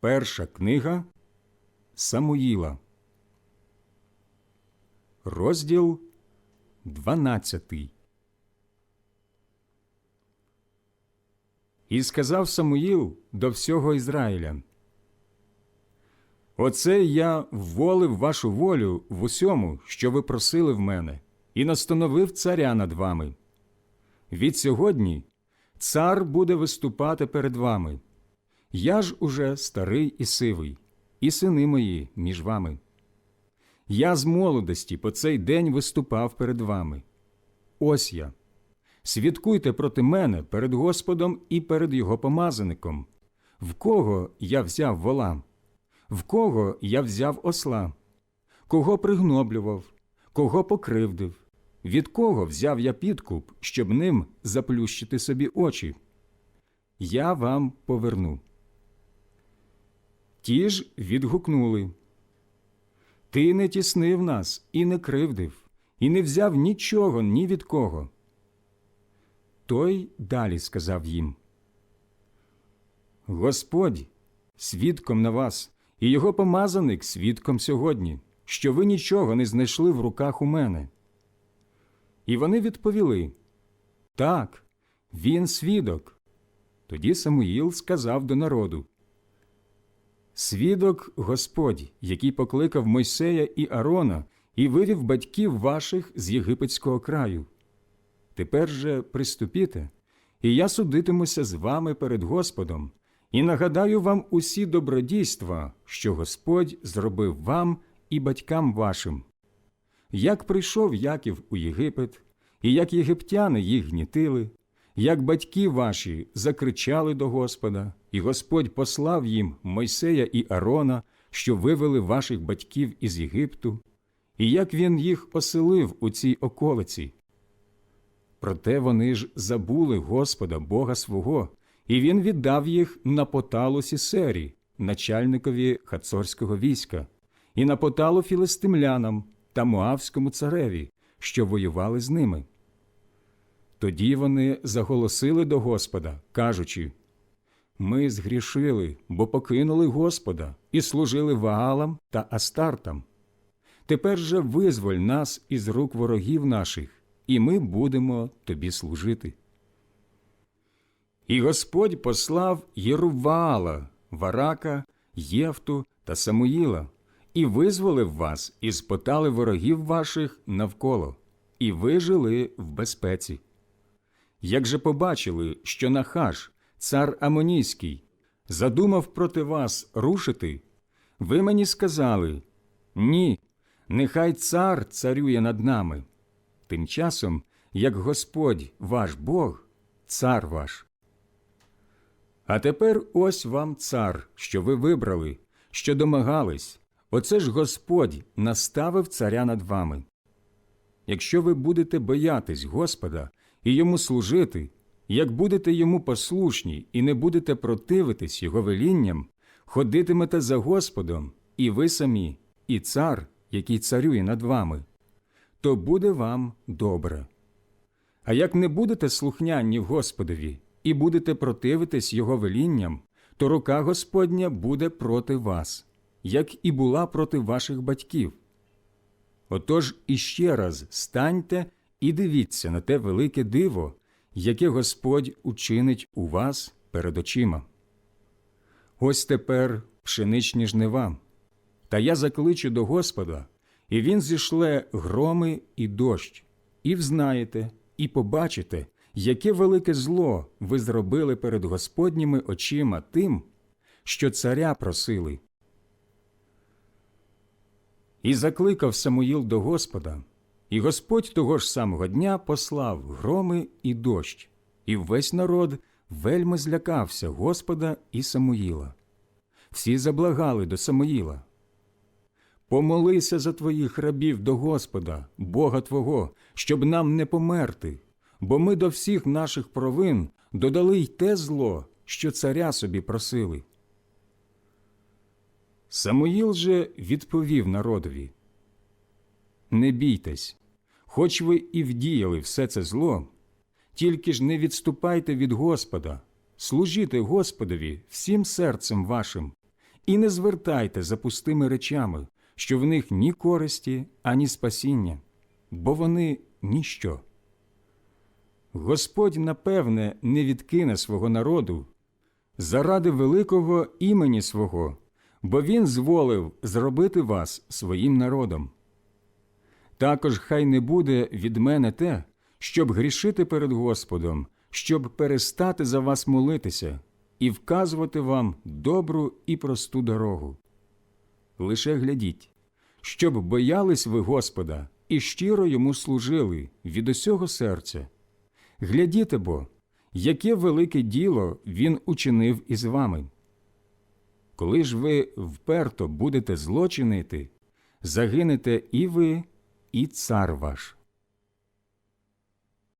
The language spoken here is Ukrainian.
Перша книга Самуїла, розділ 12. І сказав Самуїл до всього Ізраїля: Оце я вволив вашу волю в усьому, що ви просили в мене, і настановив царя над вами. Від сьогодні цар буде виступати перед вами. Я ж уже старий і сивий, і сини мої між вами. Я з молодості по цей день виступав перед вами. Ось я. Свідкуйте проти мене перед Господом і перед його помазаником. В кого я взяв вола? В кого я взяв осла? Кого пригноблював, кого покривдив? Від кого взяв я підкуп, щоб ним заплющити собі очі? Я вам поверну. Ті ж відгукнули. Ти не тіснив нас і не кривдив, і не взяв нічого ні від кого. Той далі сказав їм Господь свідком на вас, і його помазаник свідком сьогодні, що ви нічого не знайшли в руках у мене. І вони відповіли Так, він свідок. Тоді Самуїл сказав до народу Свідок Господь, який покликав Мойсея і Арона і вивів батьків ваших з єгипетського краю. Тепер же приступіте, і я судитимуся з вами перед Господом, і нагадаю вам усі добродійства, що Господь зробив вам і батькам вашим. Як прийшов Яків у Єгипет, і як єгиптяни їх гнітили, як батьки ваші закричали до Господа, і Господь послав їм Мойсея і Арона, що вивели ваших батьків із Єгипту, і як він їх оселив у цій околиці. Проте вони ж забули Господа Бога свого, і він віддав їх на поталу Сісері, начальникові хацорського війська, і на поталу філистимлянам та Моавському цареві, що воювали з ними. Тоді вони заголосили до Господа, кажучи Ми згрішили, бо покинули Господа і служили Ваалам та Астартам. Тепер же визволь нас із рук ворогів наших, і ми будемо тобі служити. І Господь послав Єруваала, Варака, Євту та Самуїла, і визволив вас із потали ворогів ваших навколо, і ви жили в безпеці. Як же побачили, що Нахаш, цар Амонійський, задумав проти вас рушити, ви мені сказали ні, нехай цар царює над нами. Тим часом, як Господь ваш Бог, цар ваш. А тепер ось вам цар, що ви вибрали, що домагались, оце ж Господь наставив царя над вами. Якщо ви будете боятись Господа і йому служити, як будете йому послушні і не будете противитись його велінням, ходитимете за Господом, і ви самі, і цар, який царює над вами, то буде вам добре. А як не будете слухняні в Господові і будете противитись його велінням, то рука Господня буде проти вас, як і була проти ваших батьків. Отож іще раз станьте і дивіться на те велике диво, яке Господь учинить у вас перед очима. Ось тепер пшеничні жнива, та я закличу до Господа, і Він зішле громи і дощ, і взнаєте, і побачите, яке велике зло ви зробили перед Господніми очима тим, що царя просили. І закликав Самуїл до Господа, і Господь того ж самого дня послав громи і дощ, і весь народ вельми злякався Господа і Самуїла. Всі заблагали до Самуїла. Помолися за твоїх рабів до Господа, Бога Твого, щоб нам не померти, бо ми до всіх наших провин додали й те зло, що царя собі просили. Самуїл же відповів народові Не бійтесь, хоч ви і вдіяли все це зло, тільки ж не відступайте від Господа, служіте Господові всім серцем вашим і не звертайте за пустими речами, що в них ні користі, ані спасіння, бо вони ніщо. Господь, напевне, не відкине свого народу заради великого імені свого, бо Він зволив зробити вас своїм народом. Також хай не буде від мене те, щоб грішити перед Господом, щоб перестати за вас молитися і вказувати вам добру і просту дорогу. Лише глядіть, щоб боялись ви Господа і щиро йому служили від усього серця. Глядіте бо, яке велике діло він учинив із вами. Коли ж ви вперто будете злочинити, загинете і ви, і цар ваш.